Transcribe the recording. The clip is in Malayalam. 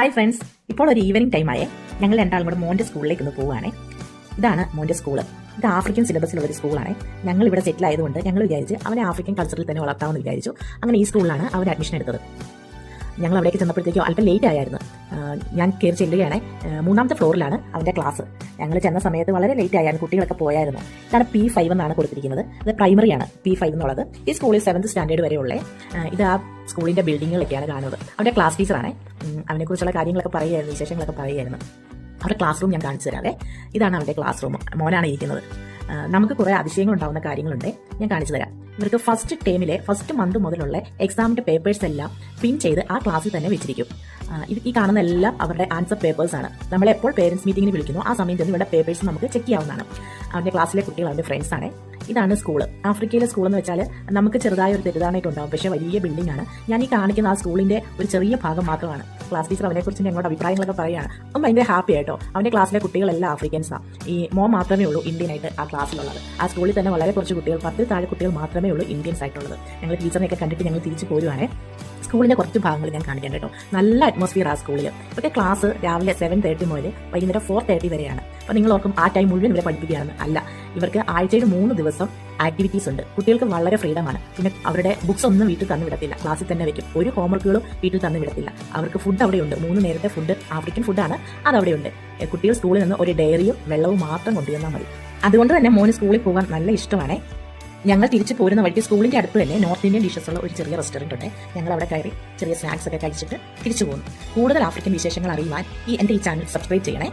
ഹായ് ഫ്രണ്ട്സ് ഇപ്പോൾ ഒരു ഈവനിങ് ടൈമായേ ഞങ്ങൾ രണ്ടാളും കൂടെ മോന്റെ സ്കൂളിലേക്ക് ഒന്ന് പോവുകയാണേ ഇതാണ് മോന്റെ സ്കൂൾ ഇത് ആഫ്രിക്കൻ സിലബസിലുള്ള ഒരു സ്കൂളാണ് ഞങ്ങൾ ഇവിടെ സെറ്റിൽ ആയതുകൊണ്ട് ഞങ്ങൾ വിചാരിച്ച് അവനെ ആഫ്രിക്കൻ കൾച്ചറിൽ തന്നെ വളർത്താമെന്ന് വിചാരിച്ചു. അങ്ങനെ ഈ സ്കൂളിലാണ് അവൻ അഡ്മിഷൻ എടുത്തത്. ഞങ്ങൾ അവിടേക്ക് ചെന്നപ്പോഴത്തേക്കും അല്പം ലേറ്റ് ആയായിരുന്നു. ഞാൻ കയറി ചെല്ലുകയാണ്. മൂന്നാമത്തെ ഫ്ലോറിലാണ് അവന്റെ ക്ലാസ് ഞങ്ങൾ ചെന്ന സമയത്ത് വളരെ ലേറ്റ് ആയിരുന്നു കുട്ടികളൊക്കെ പോയായിരുന്നു. ഇതാണ് പി ഫൈവ് എന്നാണ് കൊടുത്തിരിക്കുന്നത്. അത് പ്രൈമറിയാണ് പി ഫൈവ് എന്നുള്ളത്. ഈ സ്കൂളിൽ സെവൻത് സ്റ്റാൻഡേർഡ് വരെ ഉള്ളേ ആ, ഇത് ആ സ്കൂളിന്റെ ബിൽഡിങ്ങുകളൊക്കെയാണ് കാണുന്നത്. അവന്റെ ക്ലാസ് ടീച്ചറാണ് അവനെക്കുറിച്ചുള്ള കാര്യങ്ങളൊക്കെ പറയുമായിരുന്നു വിശേഷങ്ങളൊക്കെ പറയുമായിരുന്നു അവരുടെ ക്ലാസ് റൂം ഞാൻ കാണിച്ചു തരാവേ. ഇതാണ് അവന്റെ ക്ലാസ് റൂം മോനാണ് ഇരിക്കുന്നത്. നമുക്ക് കുറേ അതിശയങ്ങൾ ഉണ്ടാകുന്ന കാര്യങ്ങളുണ്ട്. ഞാൻ കാണിച്ചു തരാം. ഇവർക്ക് ഫസ്റ്റ് ടേമിലെ ഫസ്റ്റ് മന്ത് മുതലുള്ള എക്സാമിന്റെ പേപ്പേഴ്സ് എല്ലാം പിൻ ചെയ്ത് ആ ക്ലാസ്സിൽ തന്നെ വെച്ചിരിക്കും. ഈ കാണുന്ന എല്ലാം അവരുടെ ആൻസർ പേപ്പേഴ്സ് ആണ്. നമ്മൾ എപ്പോൾ പേരൻസ് മീറ്റിംഗിന് വിളിക്കുന്നു ആ സമയത്ത് ഇവരുടെ പേപ്പേഴ്സ് നമുക്ക് ചെക്ക് ചെയ്യാവുന്നതാണ്. അവന്റെ ക്ലാസ്സിലെ കുട്ടികൾ അവന്റെ ഫ്രണ്ട്സ് ആണ്. ഇതാണ് സ്കൂൾ ആഫ്രിക്കയിലെ സ്കൂൾ എന്ന് വെച്ചാൽ നമുക്ക് ചെറുതായ ഒരു തെറ്റിദ്ധാരണയൊക്കെ ഉണ്ടാവും. പക്ഷേ വലിയ ബിൽഡിംഗ് ആണ്. ഞാൻ ഈ കാണിക്കുന്ന ആ സ്കൂളിന്റെ ഒരു ചെറിയ ഭാഗം മാത്രമാണ്. ക്ലാസ് ടീച്ചർ അവനെക്കുറിച്ച് ഞങ്ങളുടെ അഭിപ്രായങ്ങളൊക്കെ പറയുകയാണ് അപ്പം ഭയങ്കര ഹാപ്പി ആയിട്ടോ? അവന്റെ ക്ലാസ്സിലെ കുട്ടികളെല്ലാം ആഫ്രിക്കൻസാണ് ഈ മോ മാത്രമേ ഉള്ളൂ ഇന്ത്യൻ ആയിട്ട് ആ ക്ലാസ്സിലുള്ളത് ആ സ്കൂളിൽ തന്നെ വളരെ കുറച്ച് കുട്ടികൾ പത്തിൽ താഴെ കുട്ടികൾ മാത്രമേ ഉള്ളൂ ഇന്ത്യൻസ് ആയിട്ടുള്ളത് ഞങ്ങൾ ടീച്ചറിനെയൊക്കെ കണ്ടിട്ട് ഞങ്ങൾ തിരിച്ചു പോരുവാണേ. സ്കൂളിന്റെ കുറച്ച് ഭാഗങ്ങൾ ഞാൻ കാണിക്കാൻ കേട്ടോ. നല്ല അറ്റ്മോസ്ഫിയർ ആ സ്കൂളിൽ ഇപ്പോഴത്തെ ക്ലാസ് രാവിലെ സെവൻ തേർട്ടി മുതൽ വൈകുന്നേരം ഫോർ തേർട്ടി വരെയാണ്. അപ്പോൾ നിങ്ങൾ ഓർക്കും ആ ടൈം മുഴുവൻ ഇവരെ പഠിപ്പിക്കുകയാണ് അല്ല. ഇവർക്ക് ആഴ്ചയിൽ മൂന്ന് ദിവസം ആക്ടിവിറ്റീസ് ഉണ്ട്. കുട്ടികൾക്ക് വളരെ ഫ്രീഡമാണ് പിന്നെ അവരുടെ ബുക്സ് ഒന്നും വീട്ടിൽ തന്നു വിടത്തില്ല. ക്ലാസ്സിൽ തന്നെ വെക്കും. ഒരു ഹോംവർക്കുകളും വീട്ടിൽ തന്നു വിടത്തില്ല. അവർക്ക് ഫുഡ് അവിടെയുണ്ട് മൂന്ന് നേരത്തെ ഫുഡ് ആഫ്രിക്കൻ ഫുഡാണ് അത് കുട്ടികൾ സ്കൂളിൽ നിന്ന് ഒരു ഡയറിയും വെള്ളവും മാത്രം കൊണ്ടുവന്നാൽ മതി. അതുകൊണ്ട് തന്നെ മോന് സ്കൂളിൽ പോകാൻ നല്ല ഇഷ്ടമാണ്. ഞങ്ങൾ തിരിച്ചു പോരുന്ന വഴിക്ക് സ്കൂളിന്റെ അടുത്ത് തന്നെ നോർത്ത് ഇന്ത്യൻ ഡിഷസ് ഉള്ള ഒരു ചെറിയ റെസ്റ്റോറന്റ് ഉണ്ട്. ഞങ്ങൾ അവിടെ കയറി ചെറിയ സ്നാക്സ് ഒക്കെ കഴിച്ചിട്ട് തിരിച്ചു പോകുന്നു. കൂടുതൽ ആഫ്രിക്കൻ വിശേഷങ്ങൾ അറിയുവാൻ ഈ എന്റെ ഈ ചാനൽ സബ്സ്ക്രൈബ് ചെയ്യണേ.